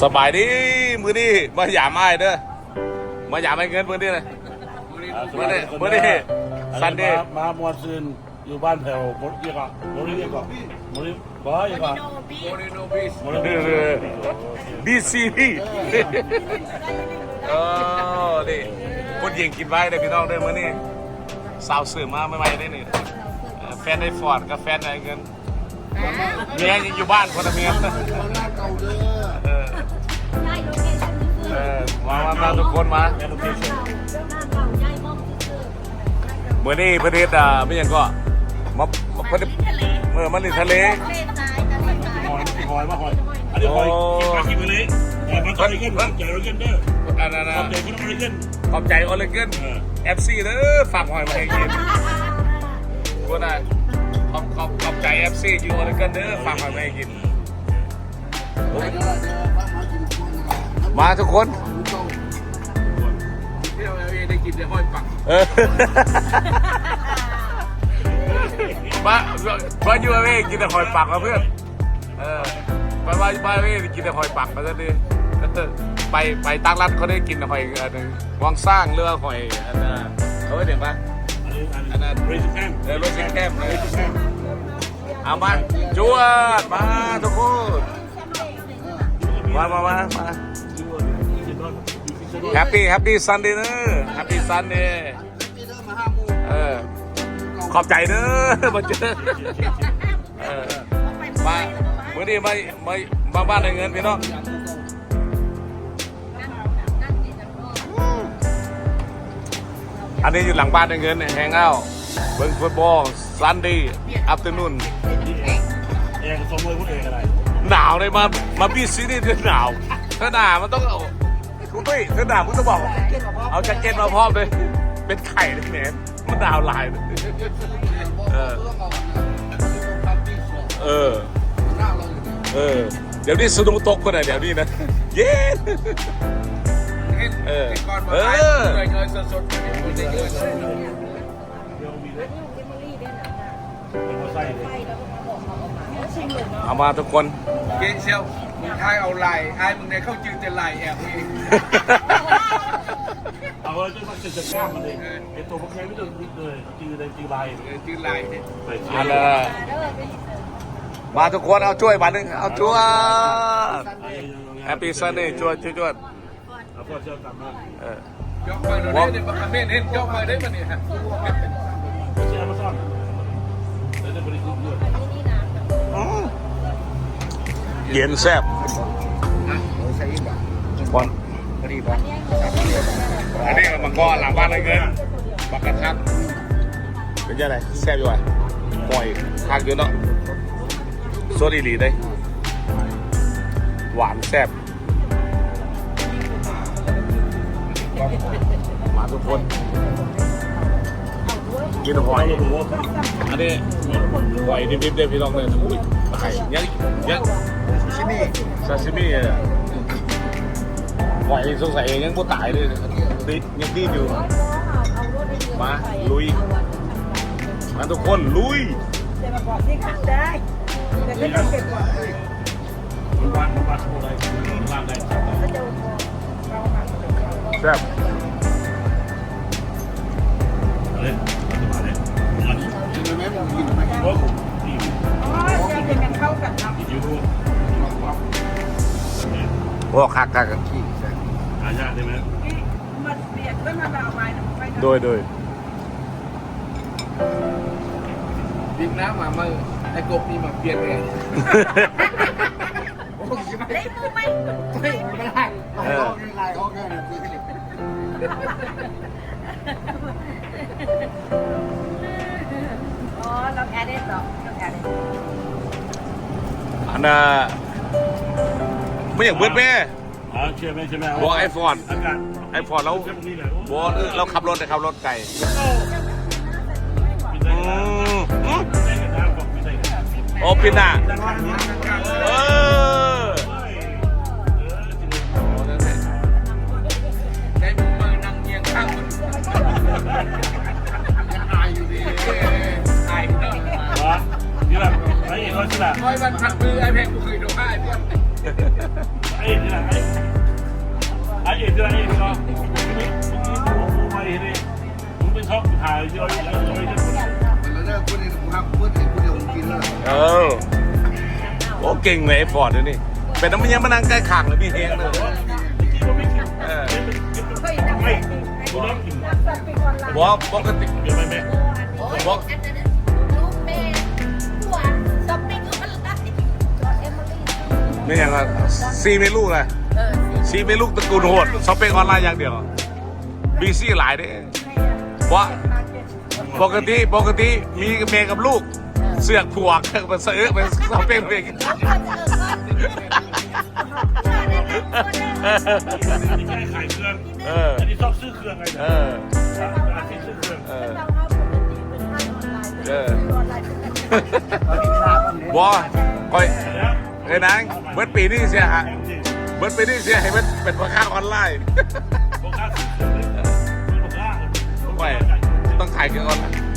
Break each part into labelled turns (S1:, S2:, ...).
S1: สบายดีมือนี้มาหยามไอ้ายเด้อมาหยามไอ้เงินมือนี้เลยมื้อนี้มื้อนี้
S2: ซัน
S1: Sunday
S2: มามวนซืนอยู่บ้านแถวมดยี่ก่อนมดยี่ก่อนมดยี่บ่ยี่ก่อนมดยี่
S1: บีซีพีเออนี่คนยิงกินไว้เลยพี่น้องเด้อมื้อนี้สาวสื่อมาใหม่ๆได้นี่เออแฟนได้ฟอร์ดกับแฟนได้เงินเมียอยู่บ้านคนละเมียเออเออ มามามาทุกคนมา
S2: แอปพลิเคชัน
S1: เมื่อนี้ประเทศอ่าไม่ยังก็มามาประเทศเมื่อมันในทะเล
S2: หอยหอยมาหอยอันนี้หอยกินปลากินทะเลหอยมันทะเลกันใจเรากันเด้อ
S1: อันนั้น
S2: ข
S1: นะ
S2: อบใจคนอเมริกัน
S1: ขอบใจโอเลเกน
S2: เออ
S1: เอฟซีเด้อฝากหอยมาให้กินพวกนั้นขอบขอบขอบใจเอฟซีอยู่โอเลเกนเด้อฝากหอยมาให้กิน มาทุกคน
S3: ที่เราได้กินในห้อยปัก
S1: เออมามาอยู่เว้ยกินแต่หอยปักมาเพื่อนเออไปว่าไปเว้ยกินแต่หอยปักมาซะดิไปไปตั้งร้านเขาได้กินแต่หอยอันนึงวางสร้างเรือหอยอันน่ะเขาเห็นปะ
S2: อันนี้อันนี้เรซิแคม
S1: เออรถแก้มเลยเอามาจวดมาทุกคนมามามามา แฮปปี้แฮปปี้ซันเดย์เนอะแฮปปี้ซันเดย์เออ ขอบใจเนอะมาเจอเออมาเมื่อนี้มามามาบ้านในเงินพี่น้องอันนี้อยู่หลังบ้านในเงินแฮงเอาเบิ้งฟุตบอลซันดี้อัปเตอร์นูน
S2: เองสมมติพูดเองอะไร
S1: หนาวเลยมามาบีซีนี่เธอหนาวเธอหนาวมันต้องเอา คุณตุ้ยเธอหนาวมึงต้องบอก เอาแจ็คเก็ตมาพร้อมเลย เป็นไข่เลยแหมมันหนาวลายเลยเออ เออ เออ เดี๋ยวนี้สนุกตกคนไหนเดี๋ยวนี้นะ เย็น
S3: เอ
S1: อ
S3: ก่อนมา
S1: เออ
S3: เงยๆสดๆไม่ได้เงิน
S2: เดี๋ยวมีเลยเป็นมอา
S1: มาทุกคน
S3: เกณฑ์เชียว มึงทายเอาไหลไอ้มึงเนี่ยเข้าจืดแต่ไหลแอบนี่
S2: เอาไว้จนมันจะจะข้ามมันเองไอตัวพวกนี้ไม่ต้องเลยจืดเลยจืดใบ
S3: เออจืดไหลเนี่ย
S2: ไปเชี
S1: เอา
S2: ย
S1: เลยมาทุกคนเอาช่วยมาหนึ่งเอาช่วยแฮปปี้ซันนี่ช่วยช่วยช่วย
S2: เอาพ่อเชื่อกลับมา
S1: เออ
S3: ยกมาโดนได้เนี่ยบักเมนเห็นยกมาได้ปะเนี่ย
S2: เย็
S1: นแซ่บบอล
S3: พอดีป่ะ
S1: อันนี้มังกรหลังบ้านเลยเงินบักกระทัดเป็นยังไงแซ่บอยู่ไหมหอยทักอยู่เนาะโซดอีหลีได้หวานแซ่บมาทุกคน กินหอยอันนี้หอยดิบๆเด้อพี่น้องเลยอุ้ยไข่ยังยังซาชิ มิซาชิมิอะหอยสงสัยยังบ่ตายเลยติดยังดิ้นอยู่ มา ลุย มาทุกคน ลุย
S4: จะมาบอกที่ขัดได้แต่ก็ต้องเก็บก่อน
S2: มันวันมันวันอะไรมันวันอะไร
S4: ก็จะเราหัก
S1: แซ่บ
S2: เลยมาเลยโอ้ที่
S4: อ๋อจะเป็นกันเข้ากันครับ
S2: ยูทูบ
S1: โอ้คักคัก
S2: อาญาได้ไหม
S4: ที่มันเบียดก็มาเอาไม้ไป
S1: โดยโดย
S3: ดินน้ำมาเมื่อไอ้กบนี่มาเปลี่ยนเอง
S4: ได้มูไหม
S3: ไม่ได้
S1: เออ
S4: อ๋อเราแอดได้ต่อเราแอดได้
S1: อันน่ะ ไม่อยากเบิดแม่
S2: อ่าเชื่อไหมใช่ไหม
S1: บอกไอโฟน
S2: อากาศ
S1: ไอโฟนเรา
S2: เชื่อตรงนี้แหละ
S1: บอกเออเราขับรถแต่ขับรถไกล
S2: ปิดได้
S1: อื
S2: กัน
S1: ม
S2: ปิดได้กันนะบอกปิดได้กัน
S1: โอ้พี่น่ะ
S2: ก่
S3: งเล
S2: ย
S1: ไอ้ฟอร์ดเดี๋ยวนี้เป็นน้ำมันยังมานั่งใกล้ขางเลยพี่เฮงเลย
S2: ที่ว่าไม่กิน
S1: เออ
S4: เคยนั่ง
S2: ไม่
S4: ไป
S2: กูต้องกิน
S4: นั่งไปเป็นออนไลน์
S1: บอกปกติ
S2: เดี๋ยวไปแม่
S5: โอ้ยอันนั้นลูกแม่หัวช้อปปิ้งก็มันได้จอเอมิลี่
S1: ไม่อย่างละซีไม่ลูกเลย
S5: เออ
S1: ซีไม่ลูกตระกูลโหดช้อปปิ้งออนไลน์อย่างเดียวบีซี่หลายเด้เพราะปกติปกติมีเมย์กับลูก เสือกผัวกไปซื้อไปช้อปปิ้งเอง
S2: นี่แค่ขายเครื่อง
S1: เออ
S2: อันนี้ชอบซื้อเครื่องไง
S1: เอ
S2: เนี่ย
S1: อ
S2: อาชีพซื้อเครื่อง
S1: เออ
S4: เราเอาปกติเป็นท่านออนไลน์เป็นออนไลน์เป็น
S1: บอคอยเอ้ยนางเบิร์ดปีนี้เสียหายเบิร์ดปีนี้เสียให้มันเป็นราคาออนไลน์
S2: โบก้าซื้อเครื่องเลยโบก้า
S1: ไม่ต้องขายกันก่อนนี่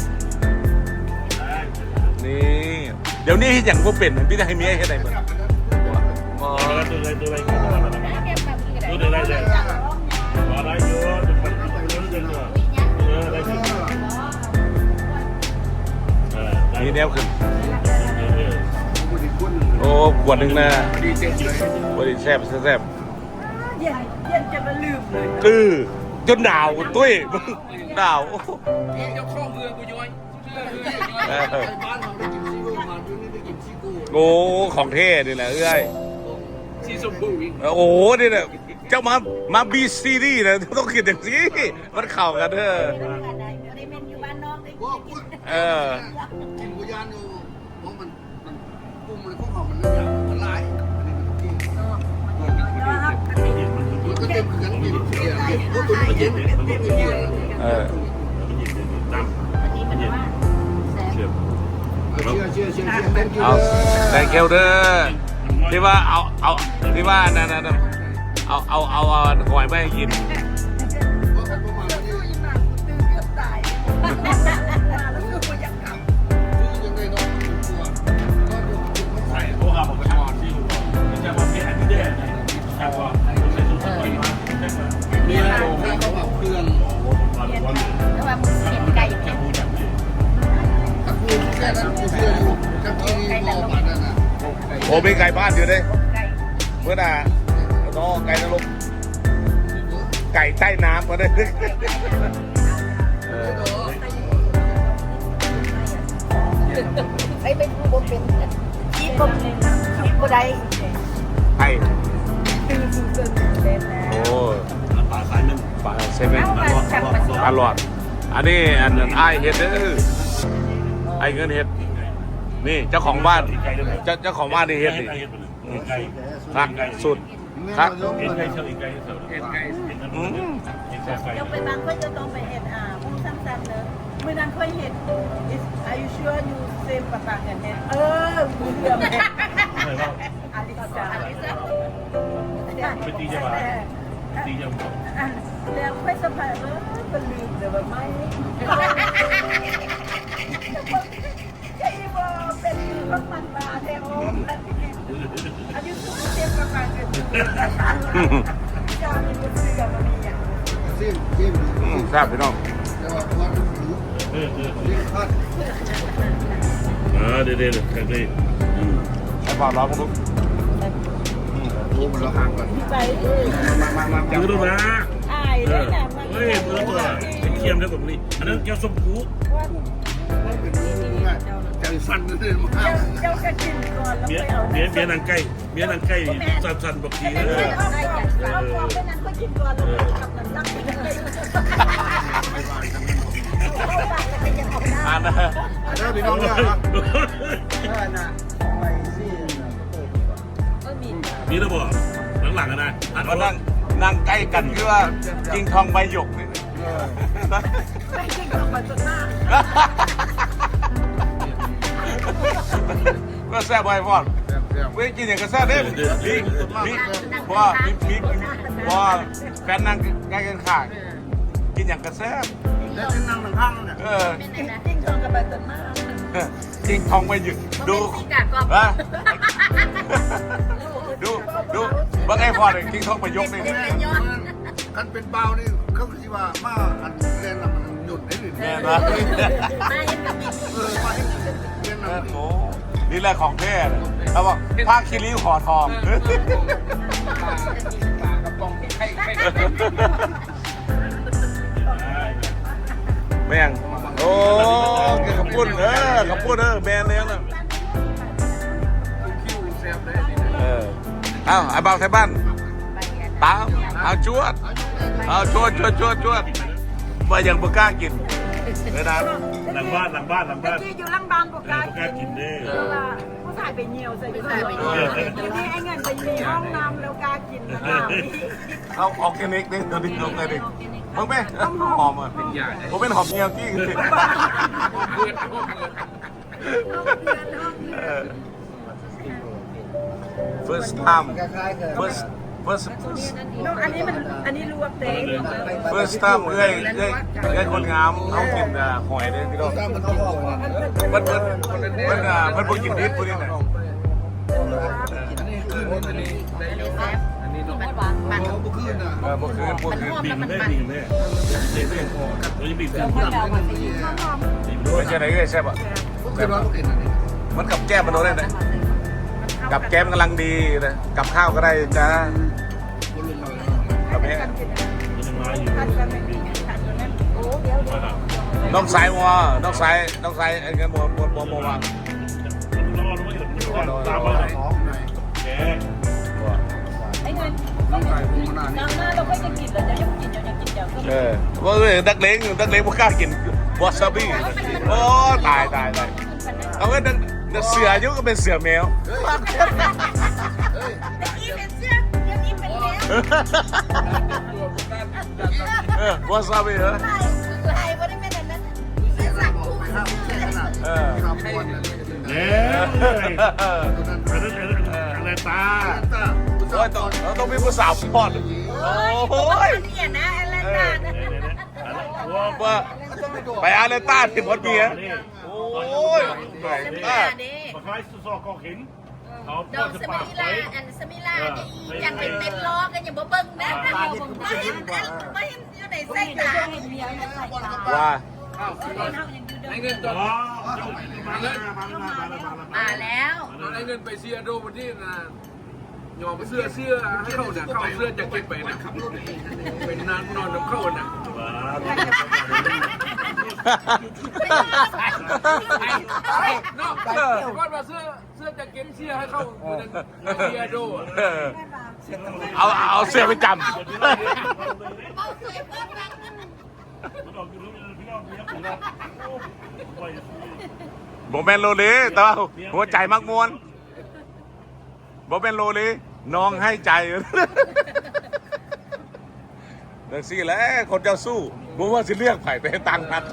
S1: เดี๋ยวนี้อย่างพวกเป็นพี่จะให้เมียให้ไหนเหมือนอ๋อ
S2: ตัวอะไรตัวอะไรตัวอะไรตัวอะไรเลยอะไรเยอะจะไปเยอะจังเลยเอออะไรขึ้นเออ
S1: มีแนวขึ้น
S2: เออ
S3: คนอีกคน
S1: โอ้ขวดหนึ่งนะ
S3: ดีเต็มเลย
S1: บริแซ่บแซ่บ
S4: เย็นเย็นจะมาลืมเลย
S1: ๆคือจนหนาวตุ้ยมึงหนาวโอ้โห
S3: เจ้าข้อเมืองกูย้อย
S1: เออ
S3: บ้านเราได้กินซีโร่มาอยู่นี่ได้กินซีโก้
S1: โอ้ของเท่นี่แหละเอ้ย
S3: ซีสมบูรณ์อีก
S1: โอ้โหนี่แหละเจ้ามามาบีซีดีนะต้องคิดอย่างนี้มันเข้ากันเด้อ
S5: ได้เมนอยู่บ้านนอกได้
S3: ว่ากู
S1: เออ
S3: กินกูยานอยู่เพราะมันมันกุ้งมันกุ้งเขามันเรื่องมันลายอันนี้มันกินมันก็เต็มกันกินเสียกินพวกตัวนี้เย็นมันก็เย็น
S1: เออ
S2: น้
S3: เอา
S1: แตงเกลเด้อที่ว่าเอาเอาที่ว่านั่นนั่นนั่นเอาเอาเอาหอยไม่ให้กิน
S3: เพราะเขามาวันนี้
S4: ตื่นมาตื่นเกือบตามาแล้วคือกูอยากกลับ
S3: ซื้อยังไงเนาะตัวก็ดูำ
S2: ใส่โอ้ครับผมก็ทำที่หัวไม่ใช่ว่าพี่อันนี้เด้ใช่ป่ะใส่ชุดสวยมาใช่ป่ะ
S3: มีอะไรถ้าเขาแบบเครื่อง
S2: โอ้โหวันวัน
S5: แต่ว่ามึงเห็นไก่อยู่
S2: จะ
S5: แค่
S2: พูดแบบนี้
S3: ถ้าคุณแค่นั้นกูเชื่ออยู่กับที่นี่มองมานั่นน่ะ
S1: โอ้มีไก่บ้านอยู่เด้
S5: ไก่
S1: เมื่อน่ะน้องไก่นรกไก่ใต้น้ำมาเด้
S5: ไอ้เป็นผู้บ่เป็นคิดบ่คิดบ่ได้
S1: ไก่
S4: ตื่นตื่นตื่นเต้นแล้ว
S1: โอ้
S2: ปลาสายมัน
S1: ปลาเซเว่น
S5: อามาจับมาสิ
S1: อร่อยอันนี้อันนั้นไอายเฮ็ดเด้อไอเงินเฮ็ด นี่เจ้าของบ้านเจ้าเจ้าของบ้านนี่เฮ็ดนี่
S2: ไก่
S1: รักสุดครับ
S2: เห็นไก่เฉยไก่เฉยเห็นไก่เห็น
S1: อืม
S2: เห็นไก่
S4: เดี๋ยวไปบางก็จะต้องไปเห็นอ่าพุ่งสั้นๆเนอะเมื่อนั้นค่อยเห็น is are you sure you same ปะตังกันเห็นเออมือเดียวเห็น
S2: ไม่ว่า
S4: อลิซา
S2: ไปตีจะมาตีจะมา
S4: อะแล้วค่อยสะพายเออเป็นลืมเดี๋ยวแบบไม่ ซื้อกับมันมีอย่าง
S3: ซิมซิม
S1: อืมทราบพี่น้อง
S3: แต่ว่าพอดูดู
S2: เออเออ
S3: ซิมพัด
S2: อ่าเดี๋ยวเดี๋ยวกันเลย
S1: ไอ้บอลร้องมึง
S3: โอ้มันเราห่างกัน
S4: ใจ
S3: มามามา
S2: ดูดูนะ
S4: อาย
S2: เอ
S4: ได้
S2: อ
S4: นะมัน
S2: เฮ้ยเบอร์ตัวเคียมได้แบบนี้อันนั้นแก้วส้มกู
S4: ว่า
S3: เป็นใจสั่นเลยมา
S4: เจ้าเจ้ากินก่อนแล้ว
S2: เมีย
S4: ไปเอา
S2: เมียเมียนางไก่เมียนางไก่สั่นสั่นแบบนี้
S4: เอ
S2: เอ
S4: อ
S2: อ
S4: เอาเอาเอาเอาไปนั้นก็กินก่อนแล้วไปกับน้ำลักไปเลยเข้าปากแล้วก็ยังออกได้
S1: อ่านนะ
S3: ถ้าพี่น้องเนี่ย
S4: ก็มี
S2: มีระบบหลังๆนะอัน
S1: ก็
S2: นั้
S1: นั่งนั่งใกล้กันคือว่าจิงทองใบหยกนี่
S4: ไม่กินกับมันจนหน้า
S1: ก็แซ่บไว้พอดเว้ยกินอย่างก็แซ่บเด้มีมีเพราะว่ามีมีว่าแฟนนั่งใกล้กันข้างกินอย่างก็แซ่บ
S3: แล้วที่นั่งข้างเนี่ย
S1: เออ
S4: จิ้งจองกับมันจนหน้า
S1: จิงทองใบหยกดู
S5: สิกากอบ
S1: ฮะดูดูว่าไงพอเลยทิ้งทองไปยกนี่
S3: คันเป็นเบานี่เขาคิดว่ามาอันเรียนน่ะมันหยุดได้หรือ
S1: แม่
S3: แม่
S5: มาเห็นกับมี
S3: เออมาให้เรียนน่ะ
S1: โอ้นี่แหละของแท้เขาบอกผ้าคีริ้วห่อทองแม่งโอ้เกี่ยวกับปุ้นเออกับปุ้นเออแมนเนี่ยนะเออเอาไอ้บ่าวไทยบ้านตามเอาจวด เอาจวดจวดจวดจวดมาอย่างบุกล้ากินเออนะ
S2: หลังบ้านหลังบ้านหลัง
S4: ตะ
S2: บ้าน
S4: กี้อยู่ล่างบ้านปก
S2: กล้า
S4: ติ
S2: กินเด้
S4: เวลาผู้ชายไปเหี่ยวใส่ผู้ชายไปเหี่ยวทีนี้ไอ้เงินไปมีห้องน้ำแล้วกล้ากินนะคะ
S1: เอาออร์แกนิกนี่ตัวนี้ออร์แกนิกมึงไหมหอมอะเป็นยาผมเป็นหอมเงี้ยวกี้ first time
S3: คล้ายๆกัน
S1: first first
S4: น้องอันนี้มันอันนี้ลวกเต็ม
S1: first time เอ้ยเอ้ยเอ้ยคนงามเขากินอะหอยเนี่ยพี่น้อง
S3: ตามมันเขาบอกว่า
S1: เพิ่นเพิ่นเพิ่นอะเพิ่นบ่กินดิบพวกนี้น่ะ
S3: อันนี้คืออันนี้อันนี้ดอก
S5: มันหวานมัน
S3: เขาบุกขึ้นอะ
S1: เออบ่คืนบ่คืน
S2: บีบได้บีบได้เด็ดได้พอเราจะบีบกัน
S1: เป็นจังได๋เอ้ยแซ่บอะ
S3: บุกขึ้นร้อยเปอร์เซ็นต์อันนี้
S1: มันกับแก้มมันโดนได้ไหนกับแก้มกำลังดีนะกับข้าวก็ได้จ้า
S3: น
S4: ไม่ดีขัดกันไม่โอ้เดี๋ยวเดี๋ยว
S1: น้องสายวัวน้องสายน้องสายไอ้เงี้ยบ่บ่บ่บ่ว่า
S2: รอรู้ว่าอยู่ตามมา
S3: ท้องใน
S2: แก
S4: ไอ้เงิน
S3: น้องไก่ภูมินานี่
S4: น้ำหน้าเราก็จะกินแล้วจะยังกินยังกินยังก็
S1: เออว่าเอ้ยนักเลงนักเลงบ่กล้ากินวาซาบิโอ้ตายตายตายเอาเว้ยนักนักเสือยู่ก็เป็นเสือแมว
S5: ตะกี้เป็นเสื้อเดี๋ยวนี้เป็นแมว
S1: เออวาซาเหรอ
S5: ลายลายบ่ได้แม่นอันนั้นเสื้อสักคู่
S3: ไปห้าฮ่าด
S1: เออ
S3: ข้าวปวนอะไร
S2: แล้วอันนั้นอะไรตา
S1: โอ้ยต้องต้องมีผู้สาวพอดโอ้ย
S5: เนี่ยนะอะไรตานะ
S1: ว่าไปอาเลต้าที่หมดเมียโอ้ยไป
S5: สมิ
S1: ต้า
S5: ลาเด้
S2: มาคล้ายซอกก็เห็นเขา
S5: ดอกสมิลาอันสมิลานี่ยังเป็นเป็นล้อกันยังบ่เบิ่งนะมาเห็นมาเห็นอยู่ในไส้ตา
S1: ว่า
S2: อ๋อมาแล้วมาแล้วมาแล้วมาแล้ว
S5: มาแล้ว
S6: เราได้เงินไปเสียโดวันที่นะยอมเสื้อเสื้อให้เข้าน่ะเข้าเสื้อจะเก็บไปนะเป็นนานนอนกับเข้าน่ะนอกก่อนมาเสื้อเสื้อจะเก็บเสื้อให้เข้าเสียโด
S1: เอาเอาเสื้อไปจ
S5: เอาสวยเพิ่มรัก
S2: มันออกอยู่แล้วพี่น้องพี่น้องพี่น้องำ
S1: โมเมนโลเลแต่ว่าหัวใจมักมวนโมเมนโลเลน้องให้ใจเด็กสี่แล้วคนเจ้าสู้ผมว่าสิเลือกไผ่ไปให้ตังค์นัด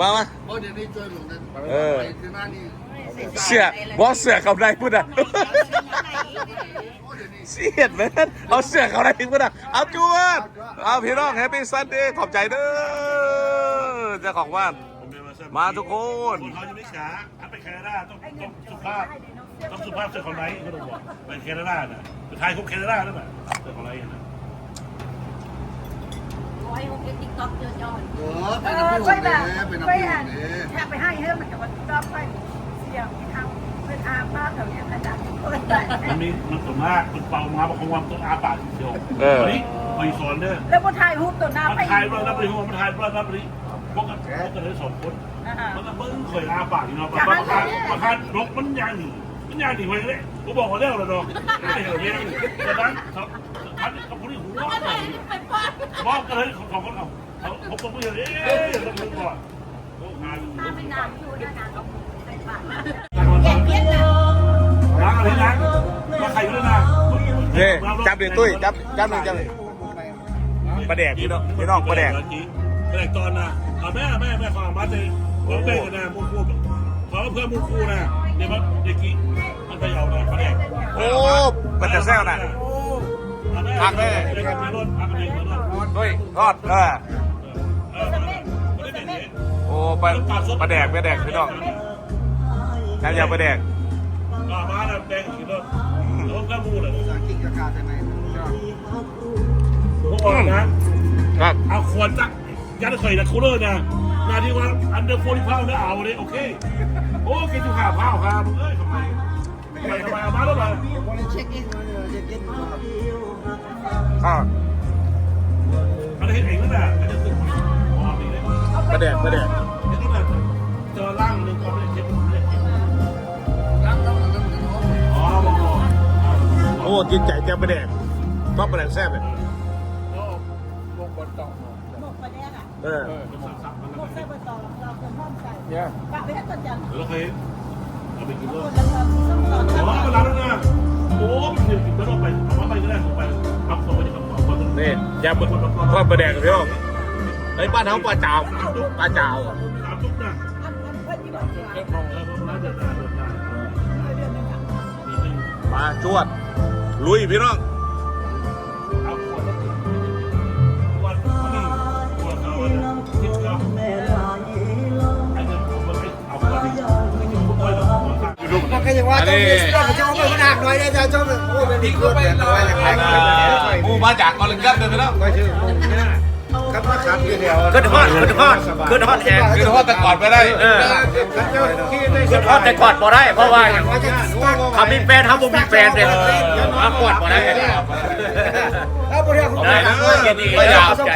S1: มามา
S3: เพราะเดี๋ยวนี้ช่วยหลงนั้น
S1: เออ
S3: ไปที่หน้านี่
S1: เสือบอสเสือเขาได้พูดอะเสียดแมนเอาเสือเขาได้พูดอะเอาจวดเอาพี่น้องแฮปปี้ซันเดย์ขอบใจเด้อเจ้าของบ้าน มาทุกคน
S2: คนเขาจะไม่ช้าถ้าไปแคนาดาต้องต้องสุภาพต้องสุภาพเสื้อของไหนก็ต้องบอกไปแคนาดาน่ะสุดท้ายคุกแคนาดาแล้วน่ะเสื้อของไหนนะ
S5: โอ้ยโอเคติ๊กต็อกเยอะยอด
S3: เออไป
S4: เอ
S3: น้ำ
S4: อ
S3: พี่
S4: ไป
S3: หุ่น
S4: แบ
S3: เด้
S4: บ
S3: ไปน้ำ
S4: ไป
S3: พี่
S4: อ่า
S3: หุ่
S4: น
S3: นเด้
S4: ถ้าไปให้เฮ้ยมันจะมาต้อไปเสี่ยงทำเป็นอาบ้าแถวเนี้ยอาจารย์เปิดได้
S2: มันมีมันส่วนมากมันเป่ามาบอกของความต้องอาปากเดียวนี่ไปสอนเด้อ
S4: แล้วพอถ่ายรูปตัวหน้า
S2: มัน
S4: ไป
S2: ทายว่ารับริหัวมันทายว่ารับริพวกกันพวกกันเลยสองคน
S4: อ่า
S2: มันก็เบิ้งเคยอาปากอยู่เนาะบางครั้งบางครั้งนกมันยางหนีมันยางหนีไปเลยผมบอกว่าเร็วแล้วเนาะไม่เห็นเลยแต่นั้น ครันกับผู้ที่หัว
S5: อะไร
S2: เลย
S5: ไปป้อน
S2: บอกกันเลยของคนเอาเขาผมต้องพูดอย่างนี้เอ๊ะต้องพูดก่อนโอ้งาน
S4: ถ้าไม่นานอยู่นะนานก็ใส่ปาก
S5: แกะเพี้ยนนะ
S2: ล้างอะไรล้างมาใครอยู่แล้วนะ
S1: นี่จับเดี๋ยวตุ้ยจับจับหนึ่งจับหนึ่งประแดกพี่น้องพี่น้องประแดก
S2: ประแดกตอนนะแม่แม่แม่ของมาเลยผมเป็นกันนะมูคูขอเพื่อนมูคูนะเดี๋ยวมันเด็กกี้มันไปเอานะประแดก
S1: โอ้มันจะแซวนะ พักเลย
S2: พักเลย
S1: ทอดเออ
S2: เออไม่ได้เป็นอย่า
S1: ปลาแดกประแดกพี่น้องน้ำยาประแดก
S2: ก็มาแล้วน้ำแดงกินแล้วแล้วก็มูเลย
S3: สารกินกากาใช่ไหม
S2: ผมบอกนะครับเอาขวดจักยัดใส่ตะคูลเลอร์นะนาที่ว่าอันเดอร์โฟร์พาวเนี่ยเอาเลยโอเค โอ้กินจุข่าวพาวครับเอ้ยทำไม อ่า
S3: อันนี้
S2: เองนั่นแหละอันนี้คืออ๋อนี่เลย
S1: ประเด็กประเด็
S2: ดเจอร่างหนึ่งเขาไม่ได้เช็คไม่ได้เช็ค
S3: ล้างน้ำมันน้ำมัน
S2: อ๋อบอกบอก
S1: โอ้กินไก่แก้วประเด็กชอบประเด็กแซ่บเลย
S3: ลงบนต่อ
S4: หมกประเดี๋ยวอะ
S1: เออ
S4: หมกใส่ใบตองเราเป็นห้อมใส่
S3: เนี่ย
S4: กะไปให้ต้นจันทร์
S2: ล้วเคย เอาไปกิน
S4: ค
S2: ด้วย
S4: อ๋อ
S2: มาล้างแล้วนะโอ้มันถึงถึงแล้วไปเอามาไปก็ได้ส่งไปรับส่งไปจะทำตอบคนนี่
S1: ยำทอดประเด็กพี่น้องไอ้บ้านเขาปลาจาวปลาจาว
S2: สามทุกนะ
S4: อันอันเพื่อนที่บอกว่า
S2: เออมาเดินหน้าเดินหน้า
S4: เรื่องนึงอะ
S2: นิดนึง
S1: มาจวด ลุยพี่น้อง
S2: กัน
S3: มันก็ยังว่าต้องมีสิ่งที่จะเอาไปขนาดน้อยได้จะชอบโอ้เป็นดีขึ้นเลยน้อยแข็งเลย
S1: มูมาจากออลิงกันเลยพี่น้อง
S3: ไม่ชื่อครับครับทีเดียว
S7: ขึ้นฮอดขึ้นฮอดขึ้นฮอดแทน
S1: คือทอดแต่ก่อนไปได้
S7: เออ
S3: ที่ได้
S7: ขึ้นฮอดแต่กอดบ่ได้ เพราะว่าอย่างเขามีแฟนเขาบ่มีแฟนเลยมากอดบ่ได้
S3: เอาไปเรียกผม
S7: ได้นะยินดี
S1: ไม่อยาก
S7: ใจ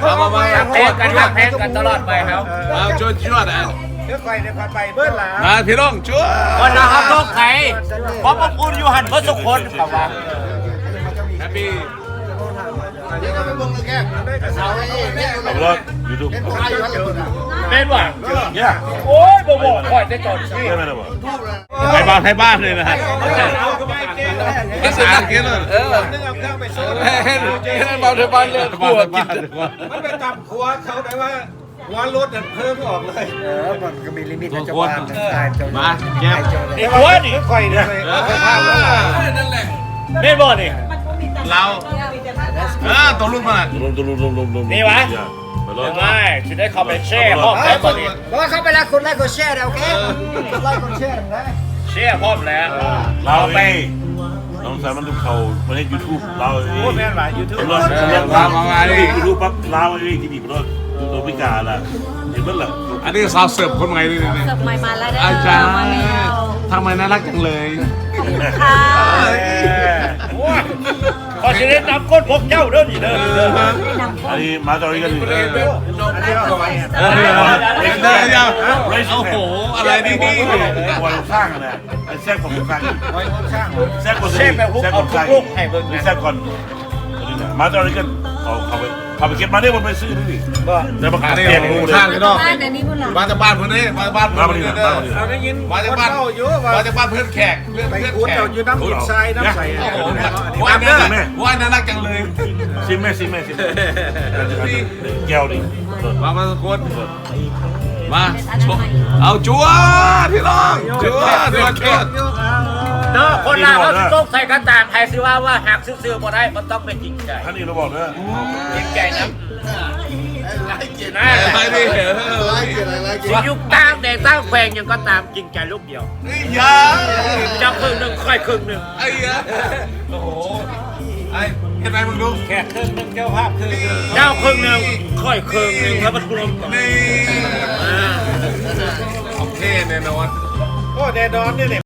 S1: เอามามา
S7: แพงกันแพงกันตลอดไปครับ
S1: เอาจวดจวดอะ
S3: เดี๋ยวคอยเดี๋ยวคอยไปเบิ้ลละ
S1: มาพี่น้องจวด
S7: วันนะครับโลกไทยเพราะอบอุ่นอยู่หันเพื่อสุขคนครับว่า
S1: แฮปปี้
S3: นี่ก็เป็นวงเลยแค่เสาไอ้เนี่ย
S2: เอาเลยยูทูบ
S3: เป็นใครอยู่แล้ว
S7: เป็นว่า
S2: เนี่ย
S7: โอ้ยบ่บอกคอยได้ก่อนสิ
S2: ได้ไหมล่ะบ่
S3: ทูบเลย
S1: ไทยบ้านไทยบ้านเลยนะฮะภาษาอังกฤษเลยเออ
S3: นึกเอาเครื่องไปซื้อ
S1: เห็นเห็นบ้านไทยบ้านเลยกลัวกิน
S3: มันไปจับหัวเขาได้ว่า หัวรถเนี่ยเพิ่มออกเลย เออมันก็มีลิมิตนะเจ้าบ้านตายเจ้า
S1: มาแก้ม
S7: นี่หัวนี่
S3: คอยเลยภาพแล้ว
S1: นั่นแหละ
S7: เป็นบ่นี่
S4: มันก็มีแต่
S1: เรา
S4: มีแต่ท่าทาง
S1: เออตัวรุ่นมา
S2: ลงลงลงลงลง
S7: นี่วะ
S2: ไปเลย
S7: ไม่สิได้เข้าไปแช่ห้องได้บ่นี่
S3: บอกว่าเขาไปแล้วคนแรกก็แชร์แล้วโอเคไล่คนแชร์นะ
S7: แช่ห้องแล้ว
S2: เราไปน้องสายมันดูเขาประเทศยูทูบเราเอง
S3: พูดแม่นว่ายูทูบ
S2: เราเรียกว่ามาไอ้ยูทูบปั๊บเราเองที่ดีเพราะตัวพิการล่ะเห็นมั้ยล่ะ
S1: อันนี้สาวเสิร์ฟคนใหม่เลยนี่
S5: เสิร์ฟใหม่มาแล้วเด้อ
S1: อาจารย์
S5: มาแล้ว
S1: ทำไมน่ารักจังเลย
S5: ค่ะ
S7: ขอสิได้นำก้นพวกเจ้าเด้อนี่เด้อเด้อ
S2: อันนี้มาตอนนี้กันอยู่
S1: เออเดี๋ยวเดี๋ยวโอ้โหอะไรนี่นี่
S2: วันสร้างนะไอ้แซ่บของสร้าง
S3: ไว้คนสร้าง
S2: แซ่บคน
S7: แช่ไปฮุกเอาทุกลูกให้เบิ่งนะ
S2: แซ่บก่อนมาตอนนี้กัน เขาเขาไปเขาไปเก็บมาเนี่ยมันไปซื้อนี่ดิแต่มา
S1: อั
S2: ขานย
S1: นี้
S2: เต็มรูเลย
S1: ข้างพี่น้อง
S5: บ้านอันนี้พุ่นหรอ
S1: มาจากบ้านเพื่อนนี่มาจากบ้านเพื่
S2: มา
S1: อน
S2: บริ
S1: นี่
S2: ษัท
S1: เด้
S2: มา
S1: อบ
S2: ริษัท
S3: ได้ยิน
S1: มาจากบ้าน
S3: เล่าอยู่ว่า
S1: มาจากบ้านเพื่อนแขกเพื่อน
S3: ไป
S1: เพื่อน
S3: คุ้น
S1: แข
S3: เจ้ากอยู่น้ำทรายน้ำใส
S1: โอ้โหว่าน่าว่าน่ารักจังเลย
S2: ซิมแม่ซิมแม่ซิมแก้วดิ
S1: มามาทุกคนมาเอาจัวพี่น้องจัวจัวจัว
S7: เด้อคนลาวเขาสิต้องใส่กระต่างใครสิว่าว่าหักซื่อๆบ่ได้มันต้องเป็นจริงใจ
S2: ท่านนี้เราบอกนะ
S7: จริงใจนะ
S1: ไปดิเออ
S7: สิยุคตั้งแต่ตั้งแขวงยังก็ตามจริงใจลูกเดียว
S1: นี่ยา
S7: เจ้าครึ่งหนึ่งค่อยครึ่งหนึ่ง
S1: ไอ้ยาโอ้โหไอ้เห็นไหมมึงดู
S7: แค่ครึ่งหนึ่งเจ้าภาพครึ่งหนึ่งเจ้าครึ่งหนึ่งค่อยครึ่งหนึ่งแล้วมันรวมกัน
S1: นี่โอเคแน่นอน
S3: โอ้แดดอนนี่เนี่ย